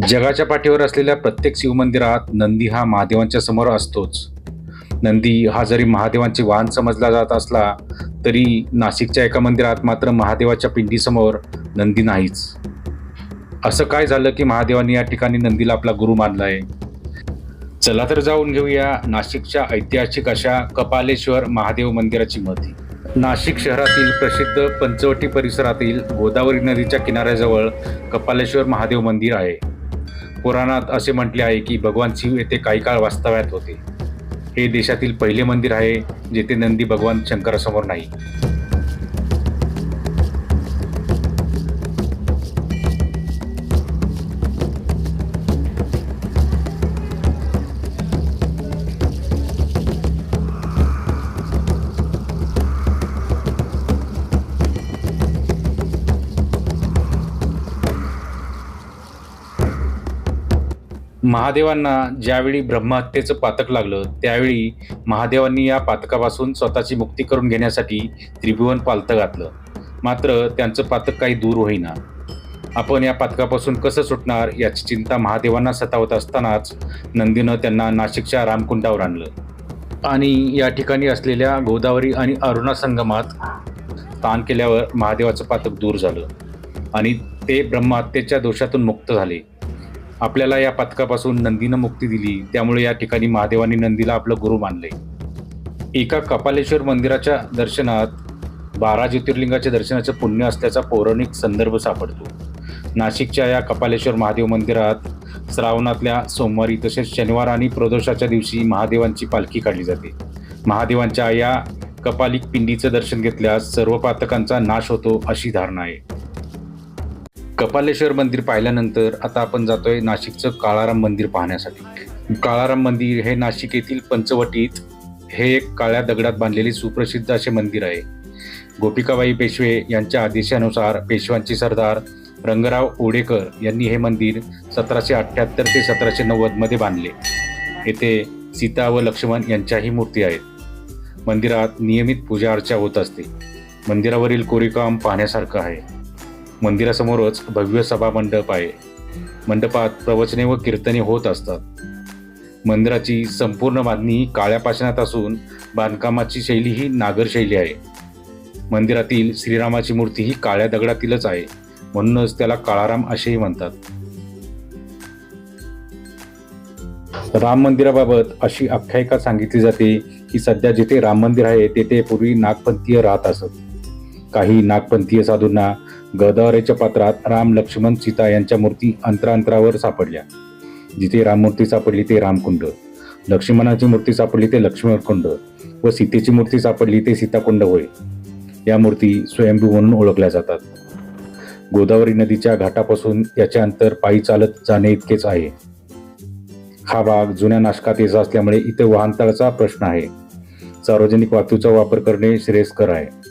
जगाच्या पाठीवर असलेल्या प्रत्येक शिवमंदिरात नंदी हा महादेवांच्या समोर असतोच. नंदी हा जरी महादेवांचे वाहन समजला जात असला तरी नाशिकच्या एका मंदिरात मात्र महादेवाच्या पिंडीसमोर नंदी नाहीच. असं काय झालं की महादेवांनी या ठिकाणी नंदीला आपला गुरु मानला आहे चला तर जाऊन घेऊया नाशिकच्या ऐतिहासिक अशा कपालेश्वर महादेव मंदिराची महती नाशिक शहरातील प्रसिद्ध पंचवटी परिसरातील गोदावरी नदीच्या किनाऱ्याजवळ कपालेश्वर महादेव मंदिर आहे. पुराणात असे म्हटले आहे की भगवान शिव येथे काही काळ वास्तव्यात होते. हे देशातील पहिले मंदिर आहे जेथे नंदी भगवान शंकरासमोर नाही. महादेवांना ज्यावेळी ब्रह्महत्येचं पातक लागलं त्यावेळी महादेवांनी या पातकापासून स्वतःची मुक्ती करून घेण्यासाठी त्रिभुवन पालतं घातलं. मात्र त्यांचं पातक काही दूर होईना. आपण या पातकापासून कसं सुटणार याची चिंता महादेवांना सतावत असतानाच नंदीनं त्यांना नाशिकच्या रामकुंडावर आणलं. आणि या ठिकाणी असलेल्या गोदावरी आणि अरुणा संगमात ताण केल्यावर महादेवाचं पातक दूर झालं. आणि ते ब्रह्महत्येच्या दोषातून मुक्त झाले. आपल्याला या पथकापासून नंदीनं मुक्ती दिली. त्यामुळे या ठिकाणी महादेवाने नंदीला आपलं गुरु मानले. एका कपालेश्वर मंदिराच्या दर्शनात बारा ज्योतिर्लिंगाच्या दर्शनाचं पुण्य असल्याचा पौराणिक संदर्भ सापडतो. नाशिकच्या या कपालेश्वर महादेव मंदिरात श्रावणातल्या सोमवारी तसेच शनिवार आणि प्रदोषाच्या दिवशी महादेवांची पालखी काढली जाते. महादेवांच्या या कपालिक पिंडीचं दर्शन घेतल्यास सर्व पातकांचा नाश होतो अशी धारणा आहे. कपालेश्वर मंदिर पाहिल्यानंतर आता आपण जातोय नाशिकचं काळाराम मंदिर पाहण्यासाठी. काळाराम मंदिर हे नाशिक येथील पंचवटीत हे एक काळ्या दगडात बांधलेले सुप्रसिद्ध असे मंदिर आहे. गोपिकाबाई पेशवे यांच्या आदेशानुसार पेशव्यांचे सरदार रंगराव ओडेकर यांनी हे मंदिर सतराशे अठ्ठ्याहत्तर ते सतराशे नव्वदमध्ये बांधले. येथे सीता व लक्ष्मण यांच्याही मूर्ती आहेत. मंदिरात नियमित पूजा अर्चा होत असते. मंदिरावरील कोरीकाम पाहण्यासारखं आहे. मंदिरासमोरच भव्य सभा मंडप आहे. मंडपात प्रवचने व कीर्तने होत असतात. मंदिराची संपूर्ण बांधणी काळ्या पाषाणात असून बांधकामाची शैली ही नागर शैली आहे. मंदिरातील श्रीरामाची मूर्ती ही काळ्या दगडातीलच आहे. म्हणूनच त्याला काळाराम असेही म्हणतात. राम मंदिराबाबत अशी आख्यायिका सांगितली जाते की सध्या जिथे राम मंदिर आहे तेथे पूर्वी नागपंथीय राहत असत. काही नागपंथीय साधूंना गोदावरीच्या पात्रात राम लक्ष्मण सीता यांच्या मूर्ती अंतरांतरावर सापडल्या. जिथे राममूर्ती सापडली ते रामकुंड. लक्ष्मणाची मूर्ती सापडली ते लक्ष्मणकुंड व सीतेची मूर्ती सापडली ते सीताकुंड होय. या मूर्ती स्वयंभू म्हणून ओळखल्या जातात. गोदावरी नदीच्या घाटापासून याचे अंतर पायी चालत जाणे इतकेच आहे. हा भाग जुन्या नाशकात येत असल्यामुळे इथे वाहनतळाचा प्रश्न आहे. सार्वजनिक वाहतूचा वापर करणे श्रेयस्कर आहे.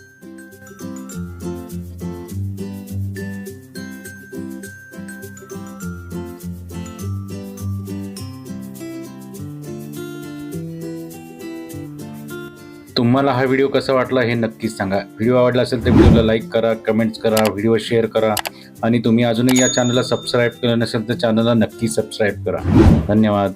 तुम्हाला हा व्हिडिओ कसा वाटला हे नक्कीच सांगा. व्हिडिओ आवडला असेल तर व्हिडिओला लाईक करा कमेंट्स करा व्हिडिओ शेअर करा आणि तुम्ही अजूनही या चॅनलला सबस्क्राईब केलं नसेल तर चॅनलला नक्की सबस्क्राईब करा. धन्यवाद.